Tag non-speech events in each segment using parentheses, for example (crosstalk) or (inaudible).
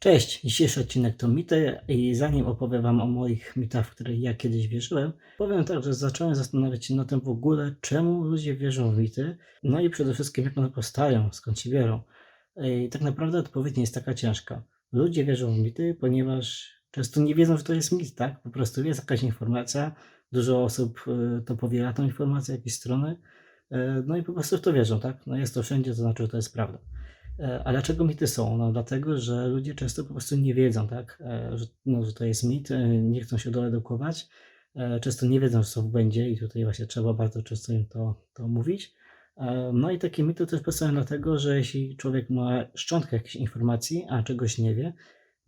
Cześć, dzisiejszy odcinek to mity i zanim opowiem Wam o moich mitach, w które ja kiedyś wierzyłem, powiem tak, że zacząłem zastanawiać się na tym w ogóle, czemu ludzie wierzą w mity, no i przede wszystkim jak one powstają, skąd się biorą. I tak naprawdę odpowiedź nie jest taka ciężka. Ludzie wierzą w mity, ponieważ często nie wiedzą, że to jest mit, tak? Po prostu jest jakaś informacja, dużo osób y, to powiela tą informację, jakieś strony, y, no i po prostu w to wierzą, tak? No jest to wszędzie, to znaczy, że to jest prawda. E, A dlaczego mity są? No dlatego, że ludzie często po prostu nie wiedzą, tak, e, że, no, że to jest mit, e, nie chcą się doedukować, często nie wiedzą, co będzie i tutaj właśnie trzeba bardzo często im to, to mówić. No i takie mity też powstają dlatego, że jeśli człowiek ma szczątkę jakiejś informacji, a czegoś nie wie,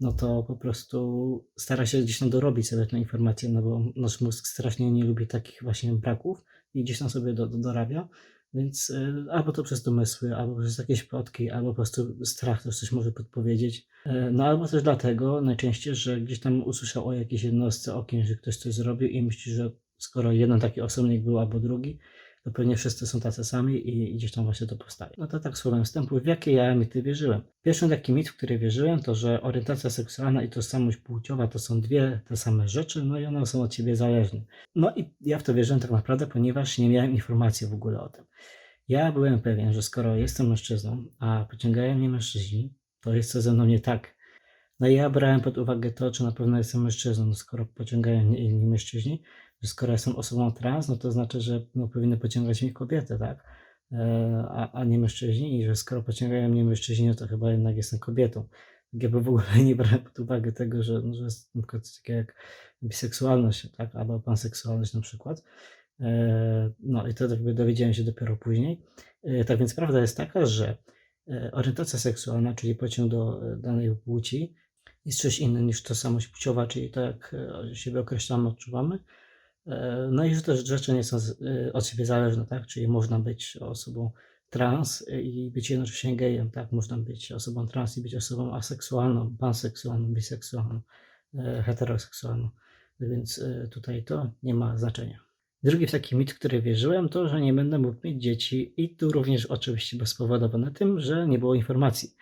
no to po prostu stara się gdzieś tam dorobić sobie tę informację, no bo nasz mózg strasznie nie lubi takich właśnie braków i gdzieś tam sobie do, do, dorabia. Więc y, albo to przez domysły, albo przez jakieś plotki, albo po prostu strach też coś może podpowiedzieć. Y, No albo też dlatego najczęściej, że gdzieś tam usłyszał o jakiejś jednostce, o kimś, że ktoś coś zrobił i myśli, że skoro jeden taki osobnik był albo drugi, to pewnie wszyscy są tacy sami i gdzieś tam właśnie to powstaje. No to tak słowem wstępu, w jakie ja mity wierzyłem. Pierwszy taki mit, w który wierzyłem, to że orientacja seksualna i tożsamość płciowa to są dwie te same rzeczy, no i one są od siebie zależne. No i ja w to wierzyłem tak naprawdę, ponieważ nie miałem informacji w ogóle o tym. Ja byłem pewien, że skoro jestem mężczyzną, a pociągają mnie mężczyźni, to jest co ze mną nie tak. No i ja brałem pod uwagę to, czy na pewno jestem mężczyzną, skoro pociągają mnie inni mężczyźni, że skoro jestem osobą trans, no to znaczy, że no, powinny pociągać mnie kobiety, tak? E, A, a nie mężczyźni i że skoro pociągają mnie mężczyźni, no to chyba jednak jestem kobietą. Tak jakby w ogóle nie brałem pod uwagę tego, że, no, że jest na przykład coś takiego jak biseksualność, tak? Albo panseksualność na przykład. E, No i to jakby dowiedziałem się dopiero później. E, Tak więc prawda jest taka, że orientacja seksualna, czyli pociąg do danej płci, jest czymś innym niż tożsamość płciowa, czyli to jak siebie określamy, odczuwamy. E, No i że też rzeczy nie są e, od siebie zależne, tak? Czyli można być osobą trans e, i być jednocześnie gejem, tak? Można być osobą trans i być osobą aseksualną, panseksualną, biseksualną, heteroseksualną. Więc tutaj to nie ma znaczenia. Drugi taki mit, który wierzyłem, to, że nie będę mógł mieć dzieci i tu również oczywiście był spowodowany tym, że nie było informacji.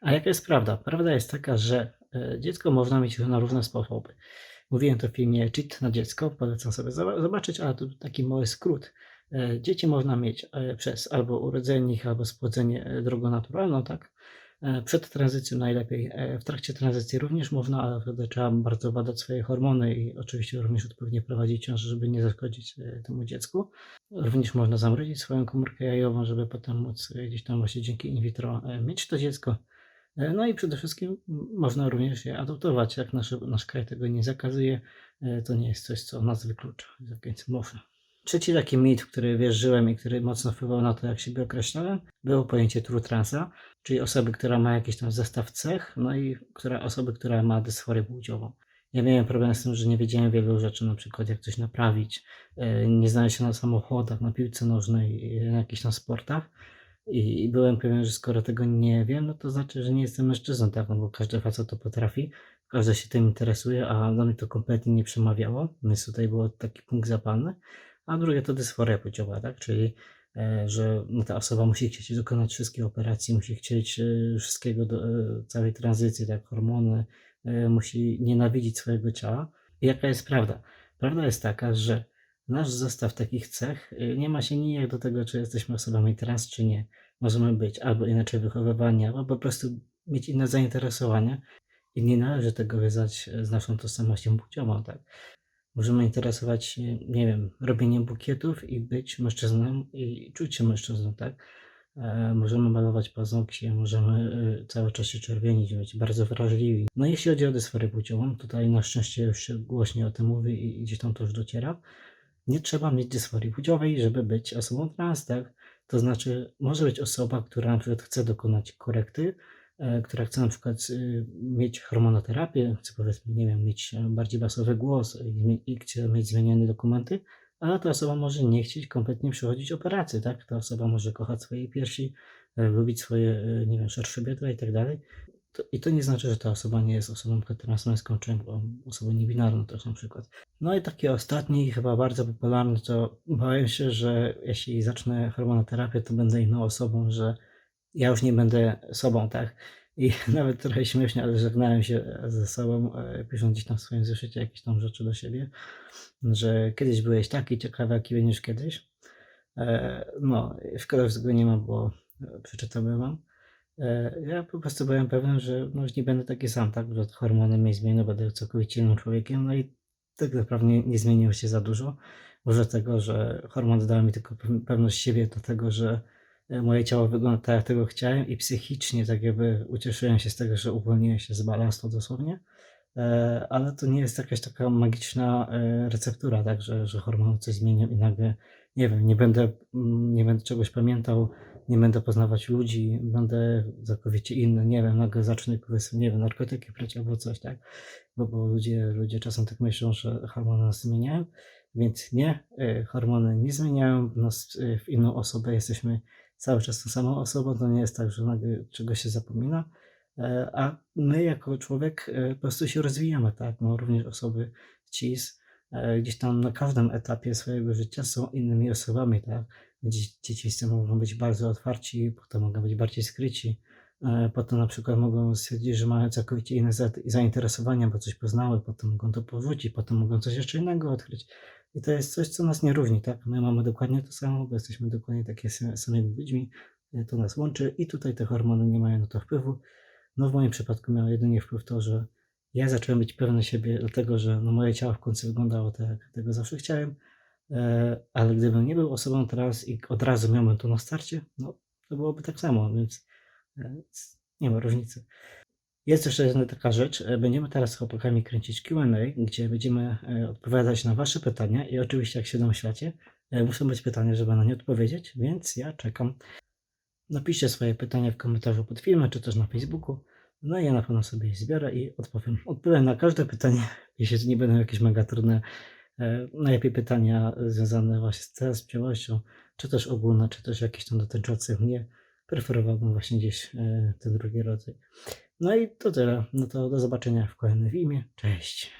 A jaka jest prawda? Prawda jest taka, że dziecko można mieć na różne sposoby. Mówiłem to w filmie Cheat na dziecko, polecam sobie zoba- zobaczyć, ale tu taki mały skrót. E, Dzieci można mieć e, przez albo urodzenie ich, albo spłodzenie e, drogą naturalną, tak? Przed tranzycją najlepiej, w trakcie tranzycji również można, ale wtedy trzeba bardzo badać swoje hormony i oczywiście również odpowiednio prowadzić ciążę, żeby nie zaszkodzić temu dziecku. Również można zamrozić swoją komórkę jajową, żeby potem móc gdzieś tam właśnie dzięki in vitro mieć to dziecko. E, No i przede wszystkim można również je adoptować, jak nasz, nasz kraj tego nie zakazuje, e, to nie jest coś, co nas wyklucza, więc można. Trzeci taki mit, w który wierzyłem i który mocno wpływał na to, jak siebie określałem, było pojęcie true transa, czyli osoby, która ma jakiś tam zestaw cech, no i która, osoby, która ma dysforię płciową. Ja miałem problem z tym, że nie wiedziałem wielu rzeczy, na przykład jak coś naprawić, e, nie znałem się na samochodach, na piłce nożnej, na jakichś tam sportach i, i byłem pewien, że skoro tego nie wiem, no to znaczy, że nie jestem mężczyzną, tak, no bo każdy facet to potrafi, każdy się tym interesuje, a dla mnie to kompletnie nie przemawiało, więc tutaj był taki punkt zapalny. A drugie to dysforia płciowa, tak, czyli e, że no, ta osoba musi chcieć dokonać wszystkich operacji, musi chcieć e, wszystkiego, do, e, całej tranzycji, tak, hormony, musi nienawidzić swojego ciała. I jaka jest prawda? Prawda jest taka, że nasz zestaw takich cech e, nie ma się nijak do tego, czy jesteśmy osobami trans, czy nie. Możemy być albo inaczej wychowywani, albo po prostu mieć inne zainteresowania i nie należy tego wiązać z naszą tożsamością płciową, tak. Możemy interesować się, nie wiem, robieniem bukietów i być mężczyzną i czuć się mężczyzną, tak? E, możemy malować paznokcie, możemy e, cały czas się czerwienić, być bardzo wrażliwi. No jeśli chodzi o dysforię płciową, tutaj na szczęście już się głośniej o tym mówi i gdzieś tam to już dociera. Nie trzeba mieć dysforii płciowej, żeby być osobą trans, tak? To znaczy, może być osoba, która na przykład chce dokonać korekty, e, która chce na przykład y, mieć hormonoterapię, chce powiedzmy, nie wiem, mieć e, bardziej basowy głos i, chce mieć zmienione dokumenty, ale ta osoba może nie chcieć kompletnie przechodzić operacji, tak? Ta osoba może kochać swoje piersi, e, lubić swoje, nie wiem, szersze biodra i tak dalej. To, I to nie znaczy, że ta osoba nie jest osobą transmęską, czy osobą niebinarną też na przykład. No i taki ostatni, chyba bardzo popularny, to bałem się, że jeśli zacznę hormonoterapię, to będę inną osobą, że ja już nie będę sobą, tak? I (laughs) nawet trochę śmiesznie, ale żegnałem się ze sobą, e, pisząc gdzieś tam w swoim zeszycie jakieś tam rzeczy do siebie, że kiedyś byłeś taki ciekawy, jaki będziesz kiedyś. E, No, szkoda, że tego nie mam, bo przeczytamy wam. E, Ja po prostu byłem pewien, że no, nie będę taki sam, tak, że hormony mnie zmienią, będę całkowicie innym człowiekiem, no i tak naprawdę nie, nie zmieniło się za dużo. Może tego, że hormony dały mi tylko pew- pewność siebie do tego, że e, moje ciało wygląda tak, jak tego chciałem i psychicznie tak jakby ucieszyłem się z tego, że uwolniłem się z balastu dosłownie. E, Ale to nie jest jakaś taka magiczna receptura, tak, że, że hormony coś zmienią i nagle, nie wiem, nie będę, mm, nie będę czegoś pamiętał, nie będę poznawać ludzi, będę całkowicie inny, nie wiem, nagle zacznę powiedzmy, nie wiem, narkotyki brać albo coś, tak? Bo, bo ludzie, ludzie czasem tak myślą, że hormony nas zmieniają, więc nie, y, hormony nie zmieniają nas y, w inną osobę, jesteśmy cały czas tą samą osobą, to nie jest tak, że nagle czegoś się zapomina, e, a my jako człowiek e, po prostu się rozwijamy, tak? No również osoby cis e, gdzieś tam na każdym etapie swojego życia są innymi osobami, tak? Dzie- Dzieciństwie mogą być bardzo otwarci, potem mogą być bardziej skryci, e, potem na przykład mogą stwierdzić, że mają całkowicie inne za- zainteresowania, bo coś poznały, potem mogą to porzucić, potem mogą coś jeszcze innego odkryć. I to jest coś, co nas nie różni, tak? My mamy dokładnie to samo, bo jesteśmy dokładnie takie samymi ludźmi, e, to nas łączy i tutaj te hormony nie mają na to wpływu. No w moim przypadku miało jedynie wpływ to, że ja zacząłem być pewny siebie, dlatego że no, moje ciało w końcu wyglądało tak, jak tego zawsze chciałem, ale gdybym nie był osobą trans i od razu miałbym to na starcie, no to byłoby tak samo, więc e, nie ma różnicy. Jest jeszcze jedna taka rzecz. e, Będziemy teraz z chłopakami kręcić QA, gdzie będziemy e, odpowiadać na Wasze pytania i oczywiście, jak się domyślacie, e, muszą być pytania, żeby na nie odpowiedzieć, więc ja czekam. Napiszcie swoje pytania w komentarzu pod filmem, czy też na Facebooku. No i ja na pewno sobie je zbiorę i odpowiem. Odpowiem na każde pytanie, jeśli nie będą jakieś mega trudne. E, Najlepiej pytania związane właśnie z testowością, czy też ogólne, czy też jakieś tam dotyczące mnie. Preferowałbym właśnie gdzieś e, ten drugi rodzaj. No i to tyle. No to do zobaczenia w kolejnym filmie. Cześć.